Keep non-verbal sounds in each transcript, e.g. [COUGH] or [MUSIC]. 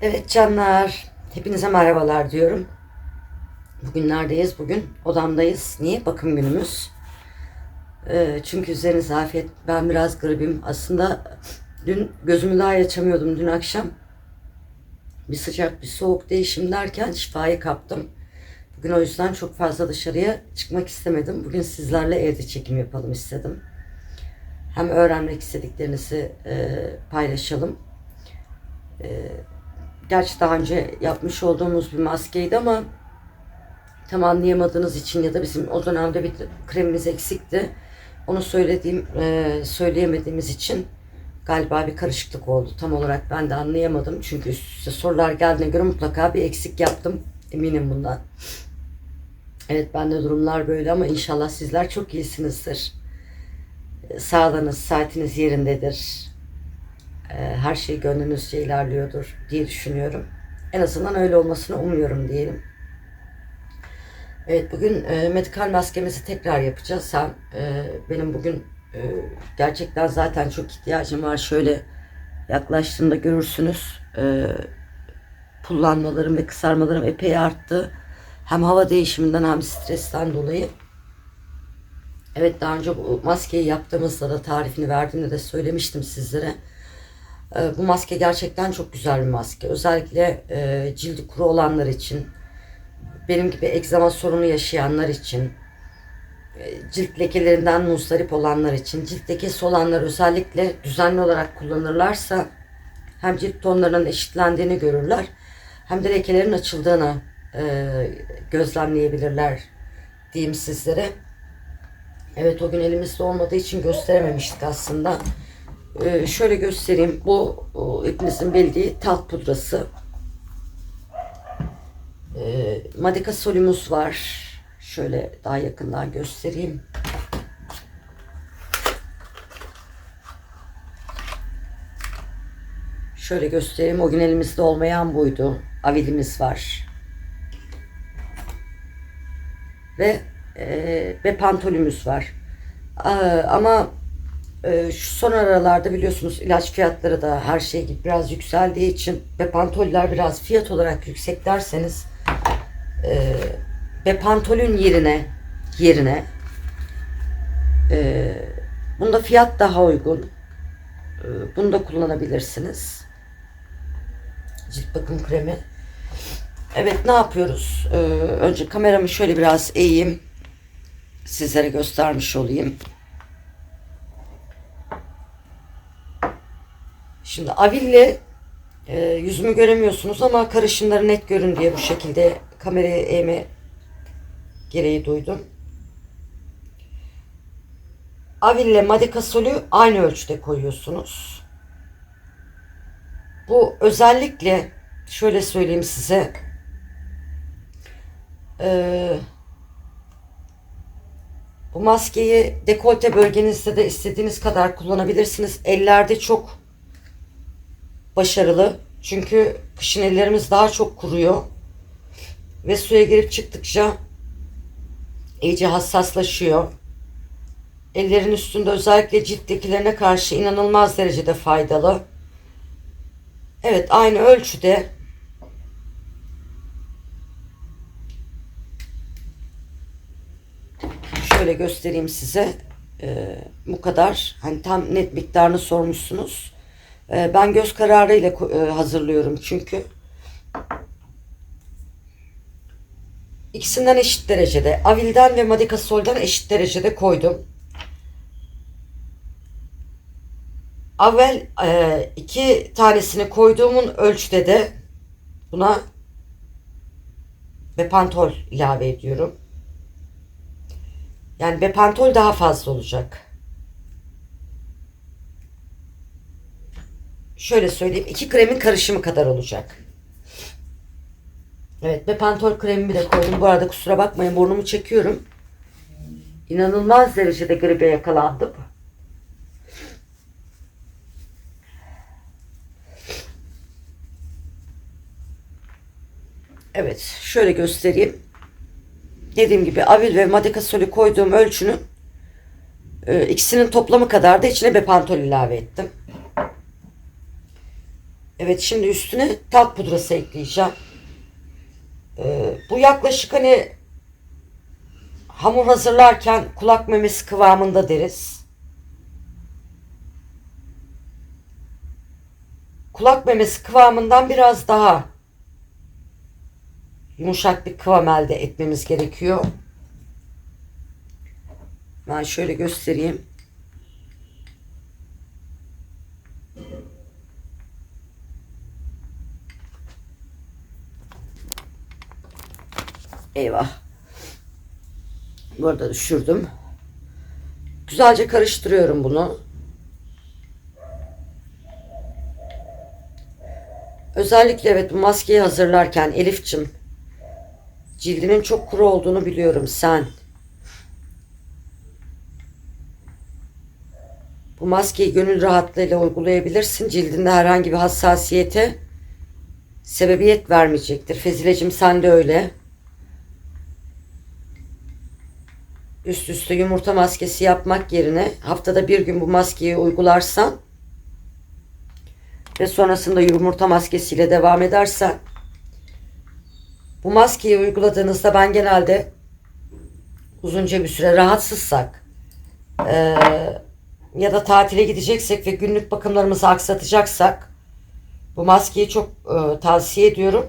Evet canlar, hepinize merhabalar diyorum. Bugün neredeyiz? Bugün odamdayız. Niye? Bakım günümüz. Ee, çünkü üzeriniz afiyet. Ben biraz gribim. Aslında dün gözümü daha açamıyordum dün akşam. Bir sıcak bir soğuk değişim derken şifayı kaptım. Bugün o yüzden çok fazla dışarıya çıkmak istemedim. Bugün sizlerle evde çekim yapalım istedim. Hem öğrenmek istediklerinizi e, paylaşalım. Gerçi daha önce yapmış olduğumuz bir maskeydi ama tam anlayamadığınız için ya da bizim o dönemde bir kremimiz eksikti. Onu söylediğim, e, söyleyemediğimiz için galiba bir karışıklık oldu. Tam olarak ben de anlayamadım. Çünkü üst üste sorular geldiğine göre mutlaka bir eksik yaptım. Eminim bundan. Evet bende durumlar böyle ama inşallah sizler çok iyisinizdir. E, Sağlığınız, saatiniz yerindedir her şey gönlünüzce ilerliyordur diye düşünüyorum. En azından öyle olmasını umuyorum diyelim. Evet bugün e, medikal maskemizi tekrar yapacağız. Hem e, benim bugün e, gerçekten zaten çok ihtiyacım var. Şöyle yaklaştığımda görürsünüz. E, pullanmalarım ve kısarmalarım epey arttı. Hem hava değişiminden hem stresten dolayı. Evet daha önce bu maskeyi yaptığımızda da tarifini verdiğimde de söylemiştim sizlere. Ee, Bu maske gerçekten çok güzel bir maske. Özellikle e, cildi kuru olanlar için, benim gibi egzama sorunu yaşayanlar için, e, cilt lekelerinden muzdarip olanlar için, cilt lekesi olanlar özellikle düzenli olarak kullanırlarsa hem cilt tonlarının eşitlendiğini görürler hem de lekelerin açıldığını e, gözlemleyebilirler diyeyim sizlere. Evet o gün elimizde olmadığı için gösterememiştik aslında. Ee, şöyle göstereyim. Bu hepinizin bildiği talk pudrası. Ee, Madika Solimus var. Şöyle daha yakından göstereyim. Şöyle göstereyim. O gün elimizde olmayan buydu. Avilimiz var. Ve e, ve pantolümüz var. Aa, ama ee, şu son aralarda biliyorsunuz ilaç fiyatları da her şey gibi biraz yükseldiği için ve pantoller biraz fiyat olarak yüksek derseniz e, ve pantolün yerine yerine e, bunda fiyat daha uygun. E, bunu da kullanabilirsiniz. Cilt bakım kremi. Evet ne yapıyoruz? E, önce kameramı şöyle biraz eğeyim. Sizlere göstermiş olayım. Şimdi Aville e, yüzümü göremiyorsunuz ama karışımları net görün diye bu şekilde kameraya eğme gereği duydum. Aville Madikasol'ü aynı ölçüde koyuyorsunuz. Bu özellikle şöyle söyleyeyim size. Ee, bu maskeyi dekolte bölgenizde de istediğiniz kadar kullanabilirsiniz. Ellerde çok başarılı. Çünkü kışın ellerimiz daha çok kuruyor. Ve suya girip çıktıkça iyice hassaslaşıyor. Ellerin üstünde özellikle cilttekilerine karşı inanılmaz derecede faydalı. Evet aynı ölçüde şöyle göstereyim size. Ee, bu kadar. Hani tam net miktarını sormuşsunuz. Ee, ben göz kararıyla ko- e, hazırlıyorum çünkü. İkisinden eşit derecede. Avil'den ve Madikasol'dan eşit derecede koydum. Avel e, iki tanesini koyduğumun ölçüde de buna Bepantol ilave ediyorum. Yani Bepantol daha fazla olacak. Şöyle söyleyeyim iki kremin karışımı kadar olacak. Evet Bepantol kremimi de koydum. Bu arada kusura bakmayın burnumu çekiyorum. İnanılmaz derecede gribe yakalandım. Evet şöyle göstereyim. Dediğim gibi Avil ve Madikasol'ü koyduğum ölçünün e, ikisinin toplamı kadar da içine Bepantol ilave ettim. Evet şimdi üstüne talk pudrası ekleyeceğim. Ee, bu yaklaşık hani hamur hazırlarken kulak memesi kıvamında deriz. Kulak memesi kıvamından biraz daha yumuşak bir kıvam elde etmemiz gerekiyor. Ben şöyle göstereyim. Eyvah. Bu arada düşürdüm. Güzelce karıştırıyorum bunu. Özellikle evet bu maskeyi hazırlarken Elif'cim cildinin çok kuru olduğunu biliyorum sen. Bu maskeyi gönül rahatlığıyla uygulayabilirsin. Cildinde herhangi bir hassasiyete sebebiyet vermeyecektir. Fezilecim sen de öyle. Üst üste yumurta maskesi yapmak yerine haftada bir gün bu maskeyi uygularsan ve sonrasında yumurta maskesiyle devam edersen bu maskeyi uyguladığınızda ben genelde uzunca bir süre rahatsızsak eee, ya da tatile gideceksek ve günlük bakımlarımızı aksatacaksak bu maskeyi çok eee, tavsiye ediyorum.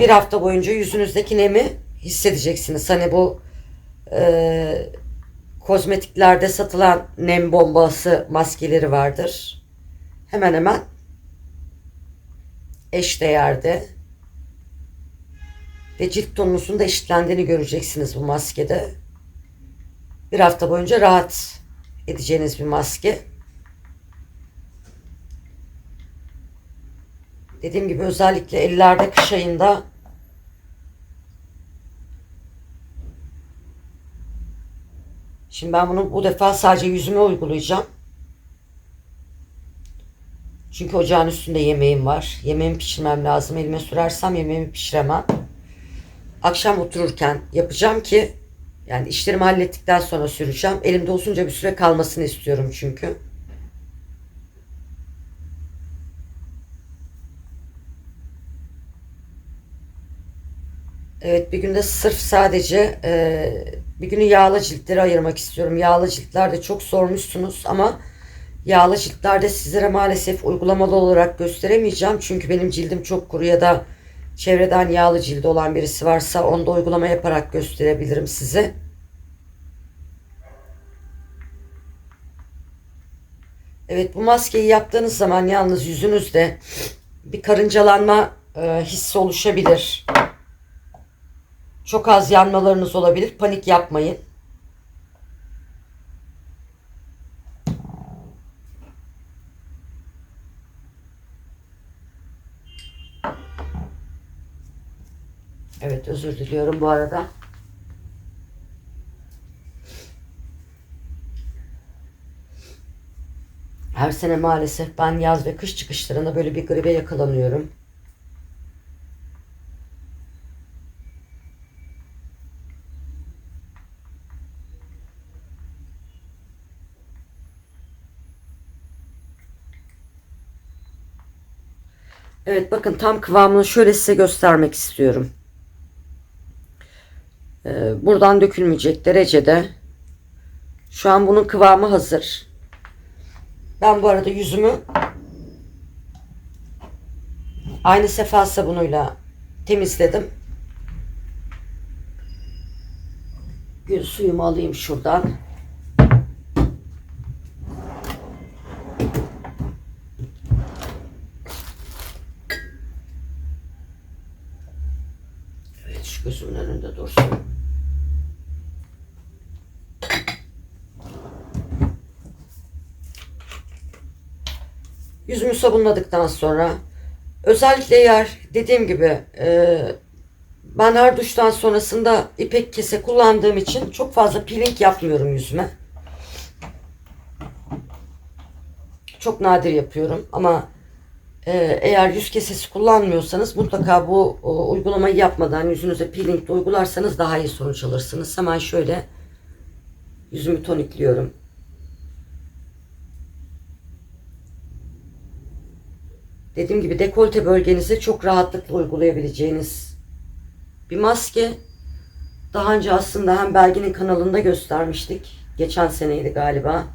Bir hafta boyunca yüzünüzdeki nemi hissedeceksiniz. Hani bu eee, kozmetiklerde satılan nem bombası maskeleri vardır. Hemen hemen eşdeğerde ve cilt tonunuzun da eşitlendiğini göreceksiniz bu maskede. Bir hafta boyunca rahat edeceğiniz bir maske. Dediğim gibi özellikle ellerde kış ayında Şimdi ben bunu bu defa sadece yüzüme uygulayacağım. Çünkü ocağın üstünde yemeğim var. Yemeğimi pişirmem lazım. Elime sürersem yemeğimi pişiremem. Akşam otururken yapacağım ki yani işlerimi hallettikten sonra süreceğim. Elimde uzunca bir süre kalmasını istiyorum çünkü. Evet bir günde sırf sadece e, bir günü yağlı ciltleri ayırmak istiyorum. Yağlı ciltlerde çok sormuşsunuz ama yağlı ciltlerde sizlere maalesef uygulamalı olarak gösteremeyeceğim. Çünkü benim cildim çok kuru ya da çevreden yağlı cildi olan birisi varsa onda uygulama yaparak gösterebilirim size. Evet bu maskeyi yaptığınız zaman yalnız yüzünüzde bir karıncalanma e, hissi oluşabilir. Çok az yanmalarınız olabilir. Panik yapmayın. Evet özür diliyorum bu arada. Her sene maalesef ben yaz ve kış çıkışlarında böyle bir gribe yakalanıyorum. Evet bakın tam kıvamını şöyle size göstermek istiyorum. Ee, buradan dökülmeyecek derecede. Şu an bunun kıvamı hazır. Ben bu arada yüzümü aynı sefa sabunuyla temizledim. Gül suyumu alayım şuradan. Evet şu gözümün önünde dursun. Yüzümü sabunladıktan sonra özellikle eğer dediğim gibi e, ben her duştan sonrasında ipek kese kullandığım için çok fazla peeling yapmıyorum yüzüme. Çok nadir yapıyorum ama eğer yüz kesesi kullanmıyorsanız mutlaka bu uygulamayı yapmadan yüzünüze peeling uygularsanız daha iyi sonuç alırsınız. Hemen şöyle yüzümü tonikliyorum. dediğim gibi dekolte bölgenize çok rahatlıkla uygulayabileceğiniz bir maske. Daha önce aslında hem Belgin'in kanalında göstermiştik. Geçen seneydi galiba.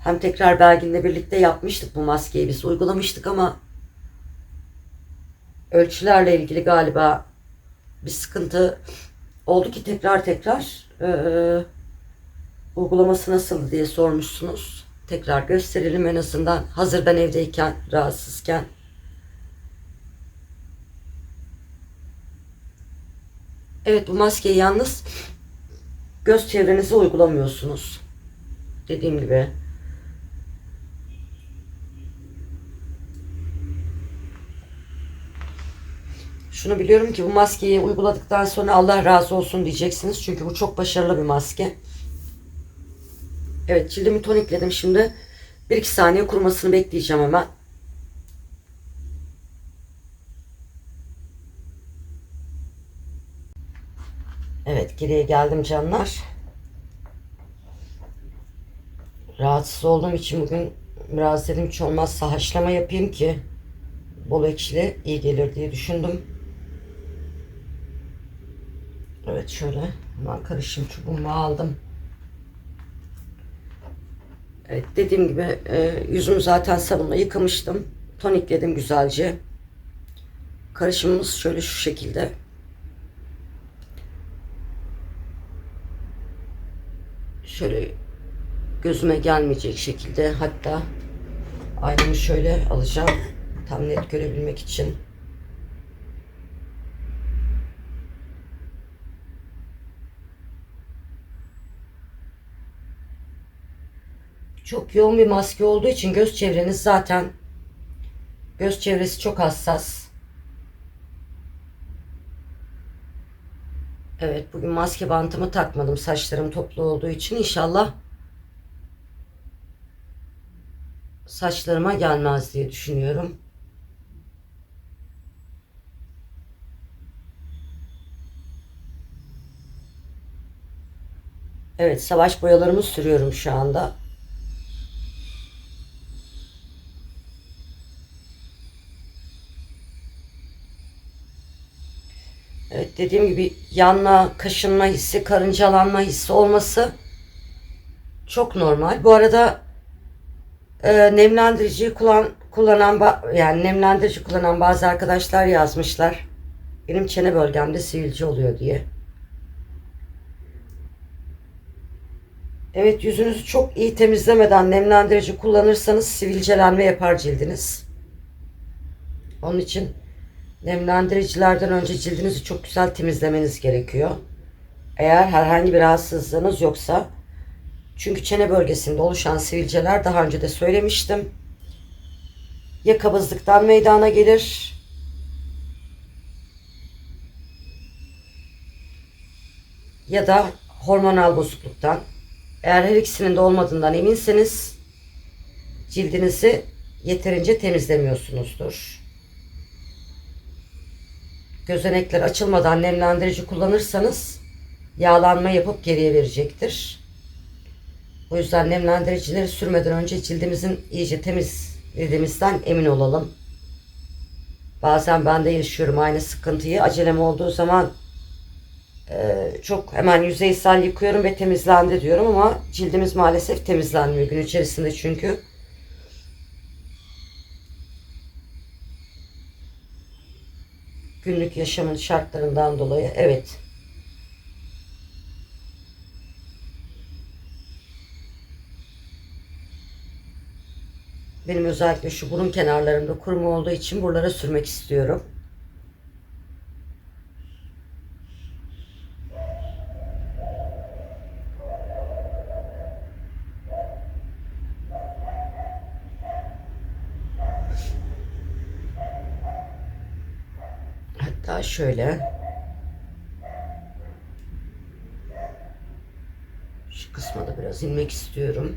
Hem tekrar Belgin'le birlikte yapmıştık bu maskeyi. Biz uygulamıştık ama ölçülerle ilgili galiba bir sıkıntı oldu ki tekrar tekrar eee, uygulaması nasıl diye sormuşsunuz. Tekrar gösterelim en azından hazır ben evdeyken, rahatsızken. Evet bu maskeyi yalnız göz çevrenize uygulamıyorsunuz. Dediğim gibi. Şunu biliyorum ki bu maskeyi uyguladıktan sonra Allah razı olsun diyeceksiniz. Çünkü bu çok başarılı bir maske. Evet cildimi tonikledim şimdi. 1-2 saniye kurumasını bekleyeceğim hemen. Evet geriye geldim canlar. Rahatsız olduğum için bugün biraz dedim hiç olmazsa haşlama yapayım ki bol ekşili iyi gelir diye düşündüm. Evet şöyle hemen karışım çubuğumu aldım. Evet dediğim gibi e, yüzümü zaten sabunla yıkamıştım. Tonikledim güzelce. Karışımımız şöyle şu şekilde. Şöyle gözüme gelmeyecek şekilde hatta aynamı şöyle alacağım tam net görebilmek için. Çok yoğun bir maske olduğu için göz çevreniz zaten göz çevresi çok hassas. Evet bugün maske bantımı takmadım saçlarım toplu olduğu için inşallah saçlarıma gelmez diye düşünüyorum. Evet savaş boyalarımı sürüyorum şu anda. Evet dediğim gibi yanma, kaşınma hissi, karıncalanma hissi olması çok normal. Bu arada e, nemlendirici kullan, kullanan yani nemlendirici kullanan bazı arkadaşlar yazmışlar. Benim çene bölgemde sivilce oluyor diye. Evet yüzünüzü çok iyi temizlemeden nemlendirici kullanırsanız sivilcelenme yapar cildiniz. Onun için nemlendiricilerden önce cildinizi çok güzel temizlemeniz gerekiyor. Eğer herhangi bir rahatsızlığınız yoksa çünkü çene bölgesinde oluşan sivilceler daha önce de söylemiştim. Ya kabızlıktan meydana gelir ya da hormonal bozukluktan. Eğer her ikisinin de olmadığından eminseniz cildinizi yeterince temizlemiyorsunuzdur. Gözenekler açılmadan nemlendirici kullanırsanız yağlanma yapıp geriye verecektir. O yüzden nemlendiricileri sürmeden önce cildimizin iyice temizlediğimizden emin olalım. Bazen ben de yaşıyorum aynı sıkıntıyı. Acelem olduğu zaman e, çok hemen yüzeysel yıkıyorum ve temizlendi diyorum ama cildimiz maalesef temizlenmiyor gün içerisinde çünkü. Günlük yaşamın şartlarından dolayı evet. Benim özellikle şu burun kenarlarımda kuruma olduğu için buralara sürmek istiyorum. Hatta şöyle şu kısma da biraz inmek istiyorum.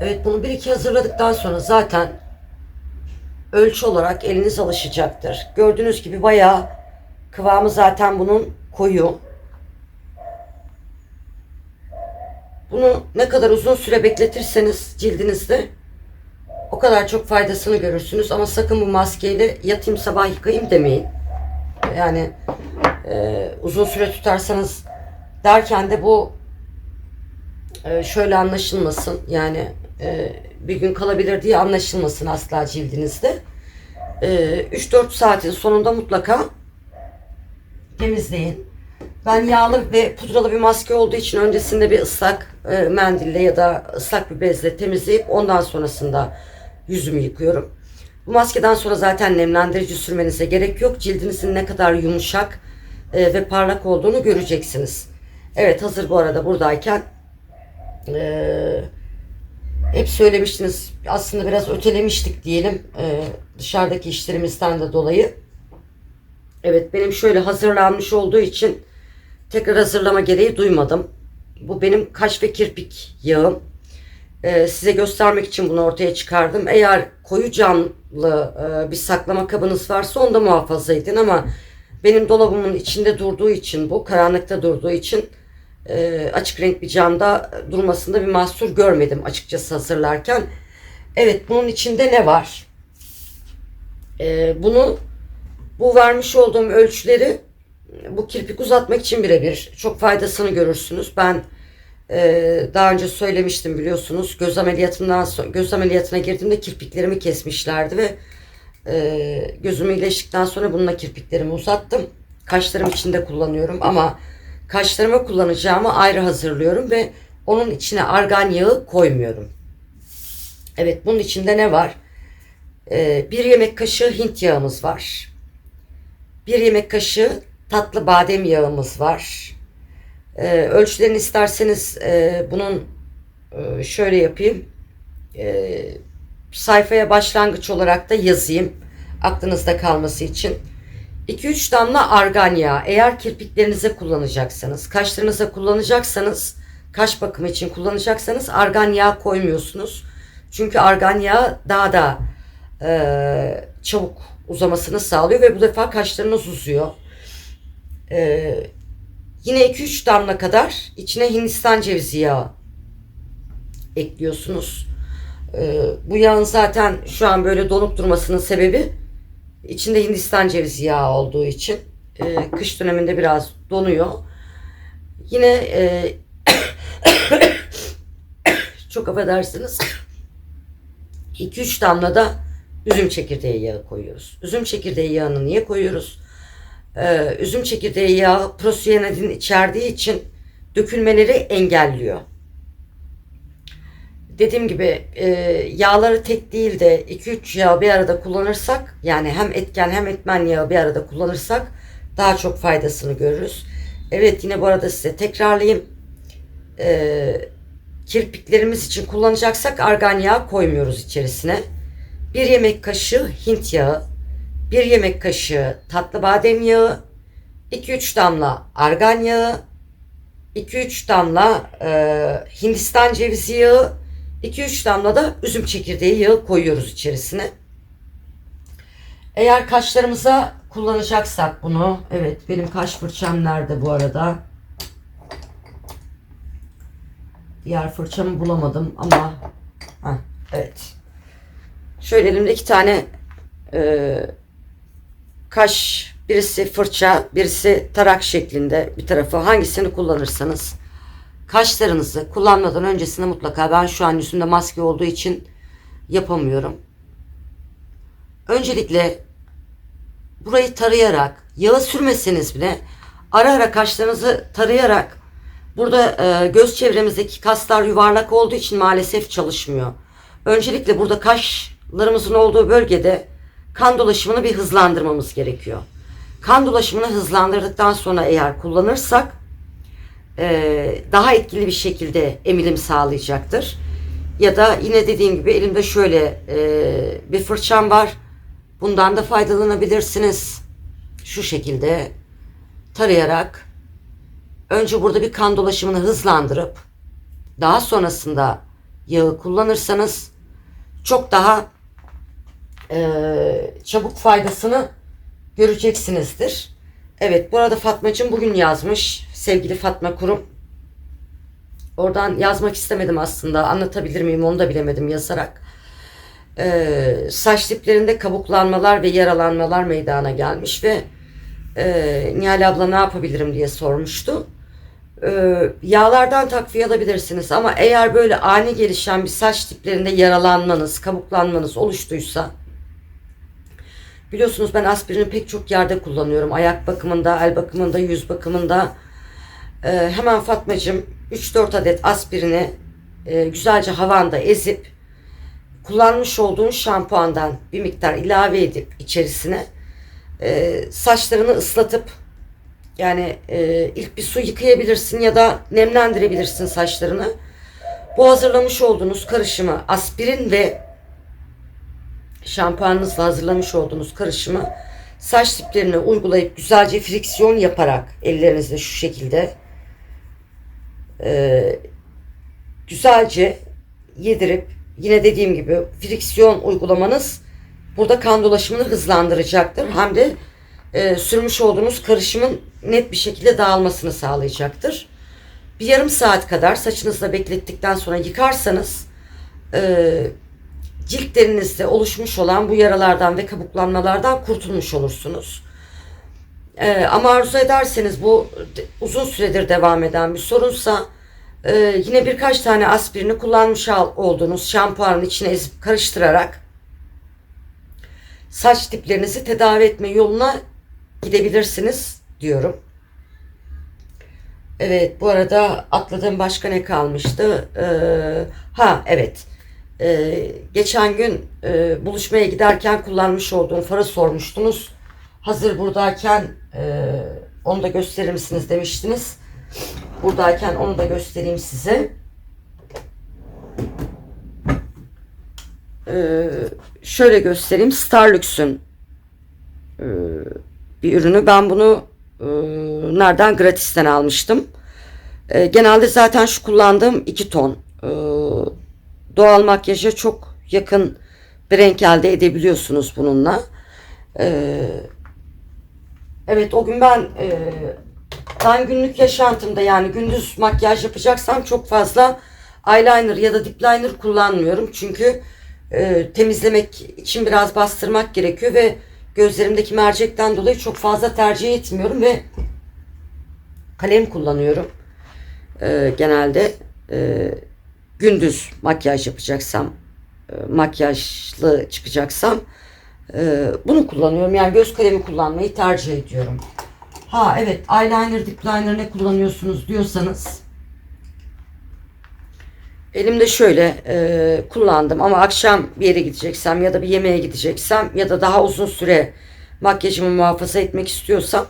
Evet bunu bir iki hazırladıktan sonra zaten ölçü olarak eliniz alışacaktır. Gördüğünüz gibi bayağı kıvamı zaten bunun koyu. Bunu ne kadar uzun süre bekletirseniz cildinizde O kadar çok faydasını görürsünüz ama sakın bu maskeyle yatayım sabah yıkayayım demeyin. Yani e, uzun süre tutarsanız derken de bu e, şöyle anlaşılmasın. Yani e, bir gün kalabilir diye anlaşılmasın asla cildinizde. E, 3-4 saatin sonunda mutlaka temizleyin. Ben yağlı ve pudralı bir maske olduğu için öncesinde bir ıslak e, mendille ya da ıslak bir bezle temizleyip ondan sonrasında yüzümü yıkıyorum. Bu maskeden sonra zaten nemlendirici sürmenize gerek yok. Cildinizin ne kadar yumuşak e, ve parlak olduğunu göreceksiniz. Evet hazır bu arada buradayken e, hep söylemiştiniz aslında biraz ötelemiştik diyelim e, dışarıdaki işlerimizden de dolayı. Evet benim şöyle hazırlanmış olduğu için tekrar hazırlama gereği duymadım. Bu benim kaş ve kirpik yağım. Ee, size göstermek için bunu ortaya çıkardım. Eğer koyu camlı e, bir saklama kabınız varsa onda muhafaza edin ama benim dolabımın içinde durduğu için bu karanlıkta durduğu için e, açık renk bir camda durmasında bir mahsur görmedim açıkçası hazırlarken. Evet bunun içinde ne var? Ee, bunu bu vermiş olduğum ölçüleri bu kirpik uzatmak için birebir çok faydasını görürsünüz. Ben e, daha önce söylemiştim biliyorsunuz göz ameliyatından sonra göz ameliyatına girdiğimde kirpiklerimi kesmişlerdi ve e, gözüm iyileştikten sonra bununla kirpiklerimi uzattım. Kaşlarım için de kullanıyorum ama kaşlarıma kullanacağımı ayrı hazırlıyorum ve onun içine argan yağı koymuyorum. Evet bunun içinde ne var? E, bir yemek kaşığı Hint yağımız var. Bir yemek kaşığı tatlı badem yağımız var. Ee, ölçülerini isterseniz e, bunun e, şöyle yapayım. E, sayfaya başlangıç olarak da yazayım. Aklınızda kalması için. 2-3 damla argan yağı. Eğer kirpiklerinize kullanacaksanız, kaşlarınıza kullanacaksanız, kaş bakımı için kullanacaksanız argan yağı koymuyorsunuz. Çünkü argan yağı daha da e, çabuk uzamasını sağlıyor ve bu defa kaşlarınız uzuyor. Ee, yine 2-3 damla kadar içine Hindistan cevizi yağı ekliyorsunuz. Ee, bu yağın zaten şu an böyle donup durmasının sebebi içinde Hindistan cevizi yağı olduğu için Ee, kış döneminde biraz donuyor. Yine e, [COUGHS] çok affedersiniz 2-3 damla da üzüm çekirdeği yağı koyuyoruz. Üzüm çekirdeği yağını niye koyuyoruz? Ee, üzüm çekirdeği yağı prosiyenidin içerdiği için dökülmeleri engelliyor. Dediğim gibi e, yağları tek değil de 2-3 yağ bir arada kullanırsak yani hem etken hem etmen yağı bir arada kullanırsak daha çok faydasını görürüz. Evet yine bu arada size tekrarlayayım. Ee, kirpiklerimiz için kullanacaksak argan yağı koymuyoruz içerisine. Bir yemek kaşığı Hint yağı, bir yemek kaşığı tatlı badem yağı, 2-3 damla argan yağı, 2-3 damla e, Hindistan cevizi yağı, 2-3 damla da üzüm çekirdeği yağı koyuyoruz içerisine. Eğer kaşlarımıza kullanacaksak bunu, evet benim kaş fırçam nerede bu arada? Diğer fırçamı bulamadım ama heh, evet. Şöyle elimde iki tane e, kaş, birisi fırça, birisi tarak şeklinde bir tarafı hangisini kullanırsanız kaşlarınızı kullanmadan öncesinde mutlaka ben şu an yüzümde maske olduğu için yapamıyorum. Öncelikle burayı tarayarak yağı sürmeseniz bile ara ara kaşlarınızı tarayarak burada e, göz çevremizdeki kaslar yuvarlak olduğu için maalesef çalışmıyor. Öncelikle burada kaşlarımızın olduğu bölgede kan dolaşımını bir hızlandırmamız gerekiyor. Kan dolaşımını hızlandırdıktan sonra eğer kullanırsak e, daha etkili bir şekilde emilim sağlayacaktır. Ya da yine dediğim gibi elimde şöyle e, bir fırçam var. Bundan da faydalanabilirsiniz. Şu şekilde tarayarak önce burada bir kan dolaşımını hızlandırıp daha sonrasında yağı kullanırsanız çok daha çabuk faydasını göreceksinizdir. Evet bu arada Fatmacığım bugün yazmış. Sevgili Fatma Kurum. Oradan yazmak istemedim aslında. Anlatabilir miyim onu da bilemedim yazarak. e, saç diplerinde kabuklanmalar ve yaralanmalar meydana gelmiş ve e, Nihal abla ne yapabilirim diye sormuştu. E, yağlardan takviye alabilirsiniz ama eğer böyle ani gelişen bir saç diplerinde yaralanmanız, kabuklanmanız oluştuysa biliyorsunuz ben aspirini pek çok yerde kullanıyorum. Ayak bakımında, el bakımında, yüz bakımında. E, hemen Fatmacığım 3-4 adet aspirini e, güzelce havanda ezip kullanmış olduğun şampuandan bir miktar ilave edip içerisine e, saçlarını ıslatıp yani e, ilk bir su yıkayabilirsin ya da nemlendirebilirsin saçlarını. Bu hazırlamış olduğunuz karışımı aspirin ve şampuanınızla hazırlamış olduğunuz karışımı saç diplerine uygulayıp güzelce friksiyon yaparak ellerinizle şu şekilde e, güzelce yedirip yine dediğim gibi friksiyon uygulamanız burada kan dolaşımını hızlandıracaktır. Hem de e, sürmüş olduğunuz karışımın net bir şekilde dağılmasını sağlayacaktır. Bir yarım saat kadar saçınızla beklettikten sonra yıkarsanız e, ciltlerinizde oluşmuş olan bu yaralardan ve kabuklanmalardan kurtulmuş olursunuz. E, ama arzu ederseniz bu uzun süredir devam eden bir sorunsa e, yine birkaç tane aspirini kullanmış olduğunuz şampuanın içine ezip karıştırarak saç diplerinizi tedavi etme yoluna gidebilirsiniz diyorum. Evet bu arada atladığım başka ne kalmıştı? Ee, ha evet. Ee, geçen gün e, buluşmaya giderken kullanmış olduğum farı sormuştunuz. Hazır buradayken e, onu da gösterir misiniz demiştiniz. Buradayken onu da göstereyim size. Ee, şöyle göstereyim. Starlux'un e, bir ürünü. Ben bunu e, nereden? Gratis'ten almıştım. E, genelde zaten şu kullandığım 2 ton. E, doğal makyaja çok yakın bir renk elde edebiliyorsunuz bununla. E, evet o gün ben e, ben günlük yaşantımda yani gündüz makyaj yapacaksam çok fazla eyeliner ya da dip liner kullanmıyorum. Çünkü e, temizlemek için biraz bastırmak gerekiyor ve gözlerimdeki mercekten dolayı çok fazla tercih etmiyorum ve kalem kullanıyorum. E, genelde e, gündüz makyaj yapacaksam, e, makyajlı çıkacaksam e, bunu kullanıyorum. Yani göz kalemi kullanmayı tercih ediyorum. Ha evet eyeliner, dip liner ne kullanıyorsunuz diyorsanız Elimde şöyle e, kullandım ama akşam bir yere gideceksem ya da bir yemeğe gideceksem ya da daha uzun süre makyajımı muhafaza etmek istiyorsam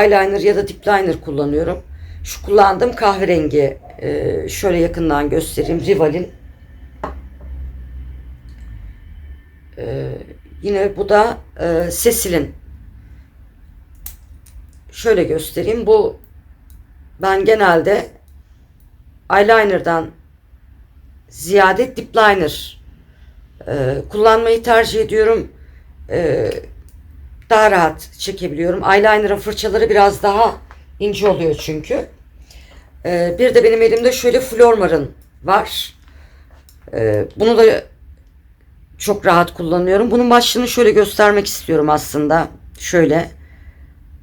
eyeliner ya da dip liner kullanıyorum. Şu kullandığım kahverengi e, şöyle yakından göstereyim. Rival'in e, yine bu da e, Cecil'in şöyle göstereyim. Bu ben genelde eyeliner'dan ziyade dip liner e, kullanmayı tercih ediyorum. E, daha rahat çekebiliyorum. Eyeliner'ın fırçaları biraz daha ince oluyor çünkü. E, bir de benim elimde şöyle Flormar'ın var. E, bunu da çok rahat kullanıyorum. Bunun başlığını şöyle göstermek istiyorum aslında. Şöyle.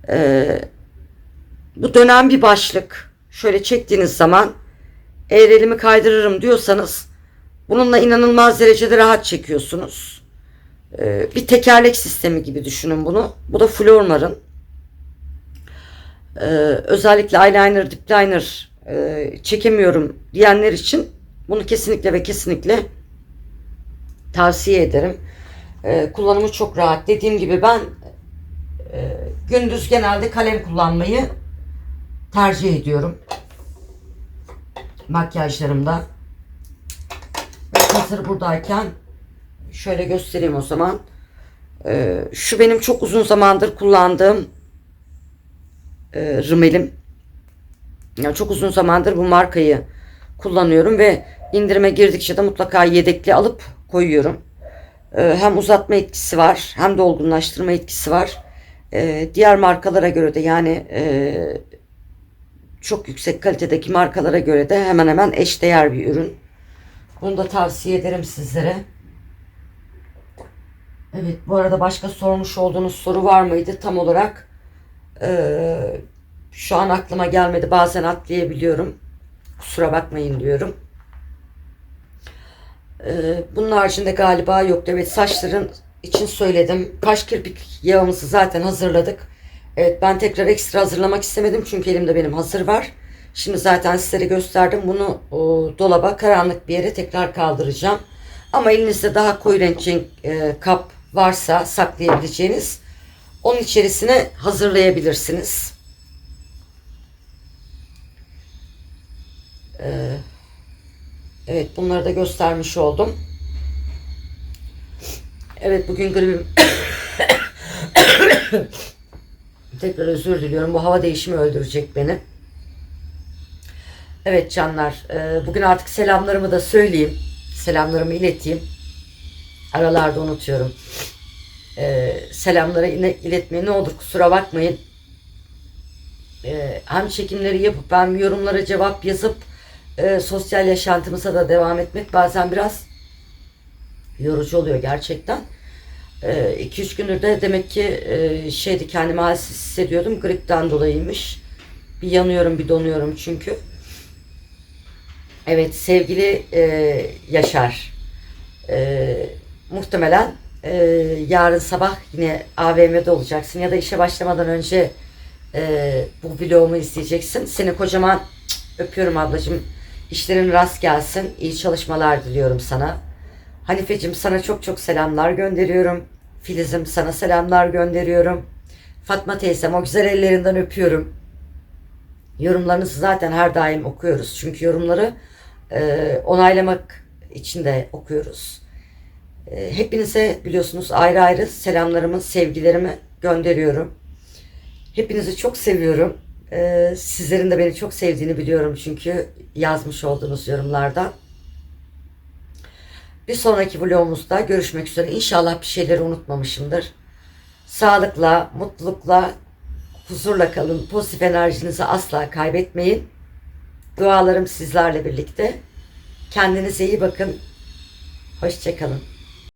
E, bu dönen bir başlık. Şöyle çektiğiniz zaman eğer elimi kaydırırım diyorsanız bununla inanılmaz derecede rahat çekiyorsunuz. Ee, bir tekerlek sistemi gibi düşünün bunu. Bu da Flormar'ın. Ee, özellikle eyeliner, dip liner e, çekemiyorum diyenler için bunu kesinlikle ve kesinlikle tavsiye ederim. Ee, kullanımı çok rahat. Dediğim gibi ben e, gündüz genelde kalem kullanmayı tercih ediyorum makyajlarımda. Ve hazır buradayken şöyle göstereyim o zaman. Şu benim çok uzun zamandır kullandığım e, rımelim. Yani çok uzun zamandır bu markayı kullanıyorum ve indirime girdikçe de mutlaka yedekli alıp koyuyorum. Ee, hem uzatma etkisi var hem de olgunlaştırma etkisi var. Ee, diğer markalara göre de yani e, çok yüksek kalitedeki markalara göre de hemen hemen eşdeğer bir ürün. Bunu da tavsiye ederim sizlere. Evet bu arada başka sormuş olduğunuz soru var mıydı tam olarak? Ee, şu an aklıma gelmedi. Bazen atlayabiliyorum. Kusura bakmayın diyorum. Ee, bunun haricinde galiba yok. Evet saçların için söyledim. Kaş kirpik yağımızı zaten hazırladık. Evet ben tekrar ekstra hazırlamak istemedim. Çünkü elimde benim hazır var. Şimdi zaten sizlere gösterdim. Bunu o, dolaba karanlık bir yere tekrar kaldıracağım. Ama elinizde daha koyu renk e, kap varsa saklayabileceğiniz onun içerisine hazırlayabilirsiniz. Ee, evet bunları da göstermiş oldum. Evet bugün gribim [COUGHS] tekrar özür diliyorum. Bu hava değişimi öldürecek beni. Evet canlar e, bugün artık selamlarımı da söyleyeyim. Selamlarımı ileteyim. Aralarda unutuyorum. Ee, selamları yine iletmeyi ne olur kusura bakmayın. Ee, hem çekimleri yapıp hem yorumlara cevap yazıp e, sosyal yaşantımıza da devam etmek bazen biraz yorucu oluyor gerçekten. 2-3 ee, gündür de demek ki e, şeydi kendimi halsiz hissediyordum. Gripten dolayıymış. Bir yanıyorum bir donuyorum çünkü. Evet sevgili e, Yaşar. E, muhtemelen e, yarın sabah yine AVM'de olacaksın ya da işe başlamadan önce e, bu vlogumu izleyeceksin. Seni kocaman öpüyorum ablacığım. İşlerin rast gelsin. İyi çalışmalar diliyorum sana. Hanifeciğim sana çok çok selamlar gönderiyorum. Filiz'im sana selamlar gönderiyorum. Fatma teyzem o güzel ellerinden öpüyorum. Yorumlarınızı zaten her daim okuyoruz. Çünkü yorumları e, onaylamak için de okuyoruz. E, hepinize biliyorsunuz ayrı ayrı selamlarımı, sevgilerimi gönderiyorum. Hepinizi çok seviyorum. E, sizlerin de beni çok sevdiğini biliyorum çünkü yazmış olduğunuz yorumlardan. Bir sonraki vlogumuzda görüşmek üzere. İnşallah bir şeyleri unutmamışımdır. Sağlıkla, mutlulukla, huzurla kalın. Pozitif enerjinizi asla kaybetmeyin. Dualarım sizlerle birlikte. Kendinize iyi bakın. Hoşçakalın.